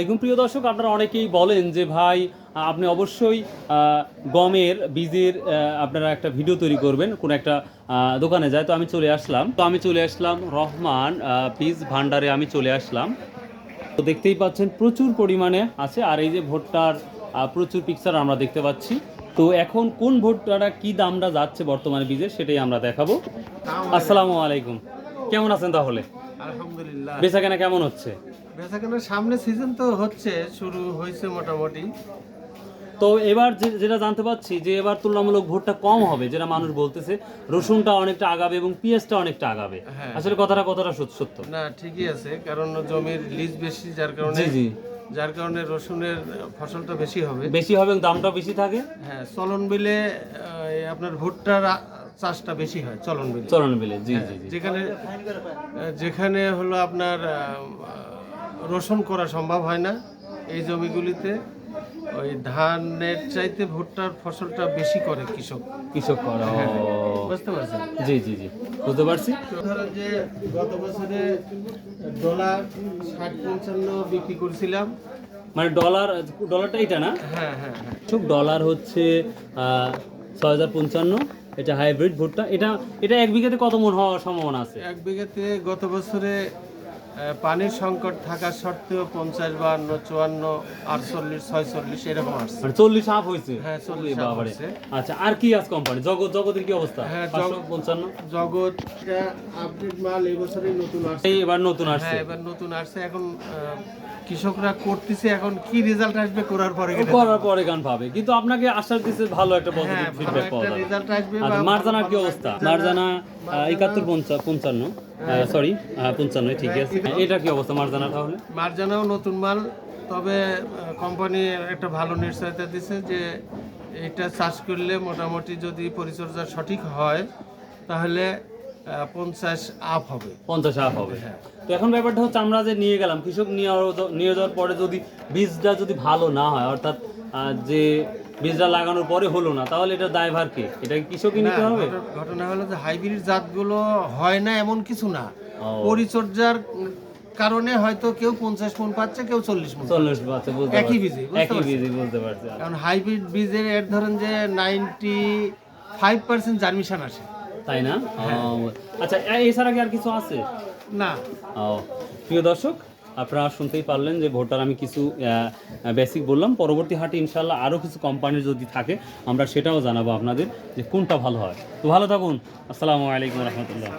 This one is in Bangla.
দেখুন প্রিয় দর্শক আপনারা অনেকেই বলেন যে ভাই আপনি অবশ্যই গমের বীজের আপনারা একটা ভিডিও তৈরি করবেন কোন একটা দোকানে যায়। তো আমি চলে আসলাম। তো আমি চলে আসলাম রহমান বীজ ভান্ডারে আমি চলে আসলাম। তো দেখতেই পাচ্ছেন প্রচুর পরিমাণে আছে। আর এই যে ভোটটার প্রচুর পিকচার আমরা দেখতে পাচ্ছি। তো এখন কোন ভুট্টাটা কি দামটা যাচ্ছে বর্তমানে বীজের সেটাই আমরা দেখাবো। আসসালামু আলাইকুম। কেমন আছেন তাহলে? আলহামদুলিল্লাহ। বেচা কেমন হচ্ছে? বেচাকেনার সামনে সিজন তো হচ্ছে শুরু হয়েছে মোটামুটি। তো এবার যেটা জানতে পাচ্ছি যে এবার তুলনামূলক ভোটটা কম হবে যেটা মানুষ বলতেছে রসুনটা অনেকটা আগাবে এবং পেঁয়াজটা অনেকটা আগাবে। হ্যাঁ। আসলে কথাটা কতটা সত্য না ঠিকই আছে কারণ জমির লিজ বেশি যার কারণে জি যার কারণে রসুনের ফসলটা বেশি হবে। বেশি হবে এবং দামটা বেশি থাকে। হ্যাঁ চলন বিলে আপনার ভুট্টার চাষটা বেশি হয় চলন বিলে। চলন বিলে জি জি জি। যেখানে যেখানে হলো আপনার রসুন করা সম্ভব হয় না এই জমিগুলিতে ওই ধানের চাইতে ভুট্টার ফসলটা বেশি করে কৃষক। কৃষক করা ও। বুঝতে পারছেন? জি জি জি বুঝতে পারছি। ধরেন যে গত বছরে ডলার ষাট পঞ্চান্ন বিক্রি করছিলাম। মানে ডলার ডলারটা এটা না? হ্যাঁ হ্যাঁ হ্যাঁ। ঠিক ডলার হচ্ছে ছয় হাজার পঞ্চান্ন এটা হাইব্রিড ভুট্টা। এটা এটা এক বিঘাতে কত মন হওয়ার সম্ভাবনা আছে? এক বিঘাতে গত বছরে পানির সংকট থাকা সত্ত্বেও পঞ্চাশ বাহান্ন চুয়ান্ন আটচল্লিশ ছয়চল্লিশ এরকম আসছে। মানে চল্লিশ আপ হয়েছে? হ্যাঁ, 40 ওরে হয়েছে। আচ্ছা আর কি আছে কোম্পানি জগৎ জগতের কি অবস্থা? হ্যাঁ, পঞ্চান্ন? জগৎ আপডেট মাল এই বছরই নতুন আসছে। এবার নতুন আসছে। হ্যাঁ এবার নতুন আসছে। এখন কৃষকরা করতেছে এখন কি রেজাল্ট আসবে করার পরে করার পরে গান পাবে। কিন্তু আপনাকে আশ্বাস দিচ্ছে ভালো একটা পজিটিভ ফিডব্যাক পাওয়া যাবে। রেজাল্ট আসবে আচ্ছা মার্জানার কি অবস্থা? মার্জানা একাত্তর পঞ্চান্ন? সরি পঞ্চান্ন ঠিক আছে। এটা কি অবস্থা মার্জানা তাহলে? মার্জানাও নতুন মাল তবে কোম্পানি একটা ভালো নিশ্চয়তা দিছে যে এটা চাষ করলে মোটামুটি যদি পরিচর্যা সঠিক হয় তাহলে পঞ্চাশ আপ হবে। পঞ্চাশ আপ হবে। হ্যাঁ। তো এখন ব্যাপারটা হচ্ছে আমরা যে নিয়ে গেলাম কৃষক নিয়ে যাওয়ার- পরে যদি বীজটা যদি ভালো না হয় অর্থাৎ যে বীজটা লাগানোর পরে হলো না তাহলে এটা দায়ভার কে? এটা কৃষকই নিতে হবে? ঘটনা- হলো যে হাইব্রিড জাতগুলো হয় না এমন কিছু না। পরিচর্যার কারণে হয়তো কেউ পঞ্চাশ মন পাচ্ছে কেউ চল্লিশ মন চল্লিশ বুঝতে একই বীজে, একই বীজে বুঝতে পারছি। কারণ হাইব্রিড বীজের এর ধরেন যে নাইনটি ফাইভ পার্সেন্ট জার্মিশন আসে। তাই না? হ্যাঁ। আচ্ছা এছাড়া কি আর কিছু আছে? না। ও, প্রিয় দর্শক আপনারা শুনতেই পারলেন যে ভোটার আমি কিছু বেসিক বললাম। পরবর্তী হাটে ইনশাল্লাহ আরও কিছু কোম্পানি যদি থাকে আমরা সেটাও জানাব আপনাদের যে কোনটা ভালো হয়। তো ভালো থাকুন। আসসালামু আলাইকুম রহমতুল্লাহ।